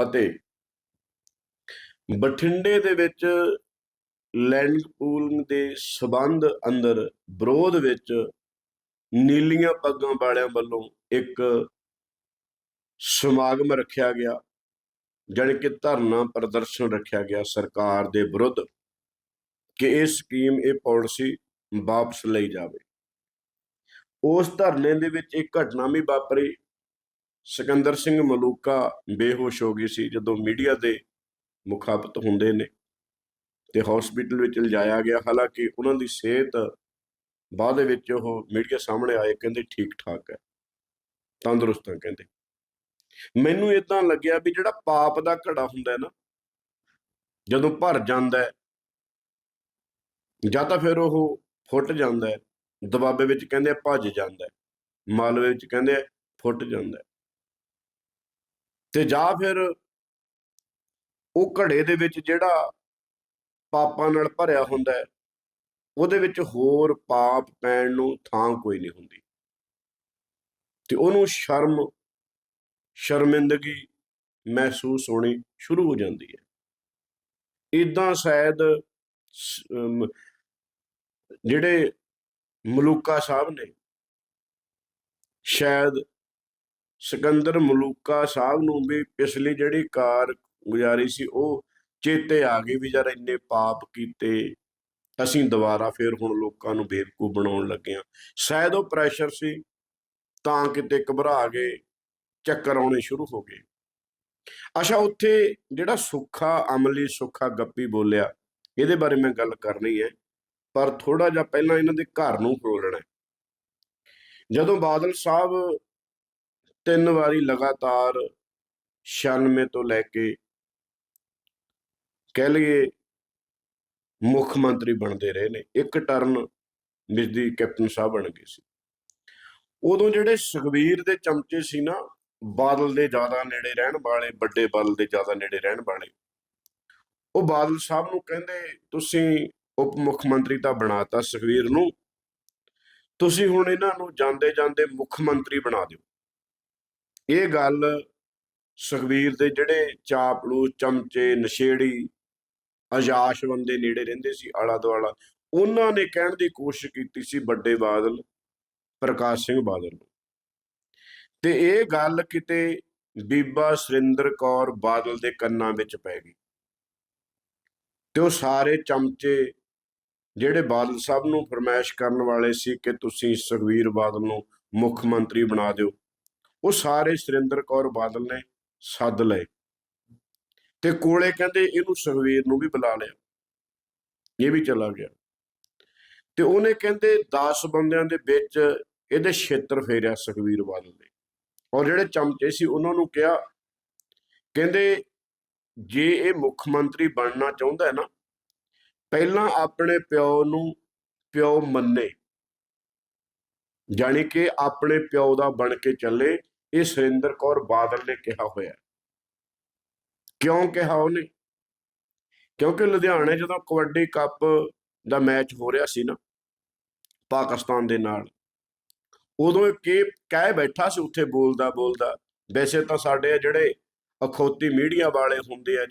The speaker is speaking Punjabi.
ਫਤਿਹ। ਬਠਿੰਡੇ ਦੇ ਵਿੱਚ ਲੈਂਡ ਪੂਲਿੰਗ ਦੇ ਸਬੰਧ ਅੰਦਰ ਵਿਰੋਧ ਵਿੱਚ ਨੀਲੀਆਂ ਪੱਗਾਂ ਵਾਲਿਆਂ ਵੱਲੋਂ ਇੱਕ ਸਮਾਗਮ ਰੱਖਿਆ ਗਿਆ, ਜਾਣੀ ਕਿ ਧਰਨਾ ਪ੍ਰਦਰਸ਼ਨ ਰੱਖਿਆ ਗਿਆ ਸਰਕਾਰ ਦੇ ਵਿਰੁੱਧ ਕਿ ਇਹ ਸਕੀਮ ਇਹ ਪਾਲਿਸੀ ਵਾਪਸ ਲਈ ਜਾਵੇ। ਉਸ ਧਰਨੇ ਦੇ ਵਿੱਚ ਇੱਕ ਘਟਨਾ ਵੀ ਵਾਪਰੀ। ਸਿਕੰਦਰ ਸਿੰਘ ਮਲੂਕਾ ਬੇਹੋਸ਼ ਹੋ ਗਈ ਸੀ ਜਦੋਂ ਮੀਡੀਆ ਦੇ ਮੁਖਾਪਤ ਹੁੰਦੇ ਨੇ ਤੇ ਹਸਪੀਟਲ ਵਿੱਚ ਲਿਜਾਇਆ ਗਿਆ। ਹਾਲਾਂਕਿ ਉਹਨਾਂ ਦੀ ਸਿਹਤ ਬਾਅਦ ਦੇ ਵਿੱਚ ਉਹ ਮੀਡੀਆ ਸਾਹਮਣੇ ਆਏ, ਕਹਿੰਦੇ ਠੀਕ ਠਾਕ ਹੈ, ਤੰਦਰੁਸਤ ਹੈ ਕਹਿੰਦੇ। ਮੈਨੂੰ ਇਦਾਂ ਲੱਗਿਆ ਵੀ ਜਿਹੜਾ ਪਾਪ ਦਾ ਘੜਾ ਹੁੰਦਾ ਹੈ ਨਾ, ਜਦੋਂ ਭਰ ਜਾਂਦਾ ਹੈ, ਜਾਂ ਤਾਂ ਫਿਰ ਉਹ ਫੁੱਟ ਜਾਂਦਾ ਹੈ ਦਬਾਬੇ ਵਿੱਚ ਕਹਿੰਦੇ ਭੱਜ ਜਾਂਦਾ ਹੈ, ਮਾਲਵੇ ਵਿੱਚ ਕਹਿੰਦੇ ਆ ਫੁੱਟ ਜਾਂਦਾ ਹੈ। ਤੇ ਜਾਂ ਫਿਰ ਉਹ ਘੜੇ ਦੇ ਵਿੱਚ ਜਿਹੜਾ ਪਾਪਾਂ ਨਾਲ ਭਰਿਆ ਹੁੰਦਾ ਹੈ, ਉਹਦੇ ਵਿੱਚ ਹੋਰ ਪਾਪ ਪੈਣ ਨੂੰ ਥਾਂ ਕੋਈ ਨਹੀਂ ਹੁੰਦੀ। ਤੇ ਉਹਨੂੰ ਸ਼ਰਮ, ਸ਼ਰਮਿੰਦਗੀ ਮਹਿਸੂਸ ਹੋਣੀ ਸ਼ੁਰੂ ਹੋ ਜਾਂਦੀ ਹੈ। ਇਦਾਂ ਸ਼ਾਇਦ ਜਿਹੜੇ ਮਲੂਕਾ ਸਾਹਿਬ ਨੇ, ਸ਼ਾਇਦ ਸਿਕੰਦਰ ਮਲੂਕਾ ਸਾਹਿਬ ਨੂੰ ਵੀ ਪਿਛਲੀ ਜਿਹੜੀ ਕਾਰ ਗੁਜ਼ਾਰੀ ਸੀ, ਉਹ ਚੇਤੇ ਆ ਗਈ ਵੀ ਯਾਰ ਇੰਨੇ ਪਾਪ ਕੀਤੇ। ਅਸੀਂ ਦੁਬਾਰਾ ਫਿਰ ਹੁਣ ਲੋਕਾਂ ਨੂੰ ਬੇਵਕੂਫ ਬਣਾਉਣ ਲੱਗੇ ਆ ਸ਼ਾਇਦ ਉਹ ਪ੍ਰੈਸ਼ਰ ਸੀ, ਤਾਂ ਕਿਤੇ ਘਬਰਾ ਗਏ, ਚੱਕਰ ਆਉਣੇ ਸ਼ੁਰੂ ਹੋ ਗਏ। ਅੱਛਾ, ਉੱਥੇ ਜਿਹੜਾ ਸੁੱਖਾ, ਅਮਲੀ ਸੁੱਖਾ ਗੱਪੀ ਬੋਲਿਆ, ਇਹਦੇ ਬਾਰੇ ਮੈਂ ਗੱਲ ਕਰਨੀ ਹੈ, ਪਰ ਥੋੜਾ ਜਿਹਾ ਪਹਿਲਾਂ ਇਹਨਾਂ ਦੇ ਘਰ ਨੂੰ ਫਰੋਲਣਾ ਜਦੋਂ ਬਾਦਲ ਸਾਹਿਬ ਤਿੰਨ ਵਾਰੀ ਲਗਾਤਾਰ 96 ਤੋਂ ਲੈ ਕੇ ਕਹਿ ਲਈਏ ਮੁੱਖ ਮੰਤਰੀ ਬਣਦੇ ਰਹੇ ਨੇ। ਇੱਕ ਟਰਨ ਵਿੱਚ ਕੈਪਟਨ ਸਾਹਿਬ ਬਣ ਗਏ ਸੀ। ਉਦੋਂ ਜਿਹੜੇ ਸੁਖਬੀਰ ਦੇ ਚਮਚੇ ਸੀ ਨਾ, ਬਾਦਲ ਦੇ ਜ਼ਿਆਦਾ ਨੇੜੇ ਰਹਿਣ ਵਾਲੇ, ਵੱਡੇ ਬਾਦਲ ਦੇ ਜ਼ਿਆਦਾ ਨੇੜੇ ਰਹਿਣ ਵਾਲੇ, ਉਹ ਬਾਦਲ ਸਾਹਿਬ ਨੂੰ ਕਹਿੰਦੇ, ਤੁਸੀਂ ਉਪ ਮੁੱਖ ਮੰਤਰੀ ਤਾਂ ਬਣਾਤਾ ਸੁਖਬੀਰ ਨੂੰ। ਤੁਸੀਂ ਹੁਣ ਇਹਨਾਂ ਨੂੰ ਜਾਂਦੇ ਜਾਂਦੇ ਮੁੱਖ ਮੰਤਰੀ ਬਣਾ ਦਿਓ। ਇਹ ਗੱਲ ਸੁਖਬੀਰ ਦੇ ਜਿਹੜੇ ਚਾਪਲੂ, ਚਮਚੇ, ਨਸ਼ੇੜੀ ਅਜਾਸ਼ ਬੰਦੇ ਨੇੜੇ ਰਹਿੰਦੇ ਸੀ ਆਲਾ ਦੁਆਲਾ, ਉਹਨਾਂ ਨੇ ਕਹਿਣ ਦੀ ਕੋਸ਼ਿਸ਼ ਕੀਤੀ ਸੀ ਵੱਡੇ ਬਾਦਲ ਪ੍ਰਕਾਸ਼ ਸਿੰਘ ਬਾਦਲ ਨੂੰ। ਤੇ ਇਹ ਗੱਲ ਕਿਤੇ ਬੀਬਾ ਸੁਰਿੰਦਰ ਕੌਰ ਬਾਦਲ ਦੇ ਕੰਨਾਂ ਵਿੱਚ ਪੈ ਗਈ। ਤੇ ਉਹ ਸਾਰੇ ਚਮਚੇ ਜਿਹੜੇ ਬਾਦਲ ਸਾਹਿਬ ਨੂੰ ਫਰਮਾਇਸ਼ ਕਰਨ ਵਾਲੇ ਸੀ ਕਿ ਤੁਸੀਂ ਸੁਖਵੀਰ ਬਾਦਲ ਨੂੰ ਮੁੱਖ ਮੰਤਰੀ ਬਣਾ ਦਿਓ ਉਹ ਸਾਰੇ ਸੁਰਿੰਦਰ ਕੌਰ ਬਾਦਲ ਨੇ ਸੱਦ ਲਏ। ਤੇ ਕੋਲੇ ਕਹਿੰਦੇ ਇਹਨੂੰ ਸੁਖਵੀਰ ਨੂੰ ਵੀ ਬੁਲਾ ਲਿਆ। ਇਹ ਵੀ ਚਲਾ ਗਿਆ। ਤੇ ਉਹਨੇ ਕਹਿੰਦੇ 10 ਬੰਦਿਆਂ ਦੇ ਵਿੱਚ ਇਹਦੇ ਛੇਤਰ ਫੇਰਿਆ ਸੁਖਵੀਰ ਬਾਦਲ ਨੇ। ਔਰ ਜਿਹੜੇ ਚਮਚੇ ਸੀ ਉਹਨਾਂ ਨੂੰ ਕਿਹਾ, ਕਹਿੰਦੇ ਜੇ ਇਹ ਮੁੱਖ ਮੰਤਰੀ ਬਣਨਾ ਚਾਹੁੰਦਾ ਹੈ ਨਾ, ਪਹਿਲਾਂ ਆਪਣੇ ਪਿਓ ਨੂੰ ਪਿਓ ਮੰਨੇ। ਜਾਣੀ ਕਿ ਆਪਣੇ ਪਿਓ ਦਾ ਬਣ ਕੇ ਚੱਲੇ, ਇਹ ਸੁਰਿੰਦਰ ਕੌਰ ਬਾਦਲ ਨੇ ਕਿਹਾ ਹੋਇਆ। ਕਿਉਂ ਕਿਹਾ ਉਹਨੇ? ਕਿਉਂਕਿ ਲੁਧਿਆਣੇ ਜਦੋਂ ਕਬੱਡੀ ਕੱਪ ਦਾ ਮੈਚ ਹੋ ਰਿਹਾ ਸੀ ਨਾ, ਪਾਕਿਸਤਾਨ ਦੇ ਨਾਲ, ਉਦੋਂ ਇਹ ਕਹਿ ਬੈਠਾ ਸੀ ਉੱਥੇ ਬੋਲਦਾ ਬੋਲਦਾ ਵੈਸੇ ਤਾਂ ਸਾਡੇ ਜਿਹੜੇ ਅਖੌਤੀ ਮੀਡੀਆ ਵਾਲੇ ਹੁੰਦੇ ਆ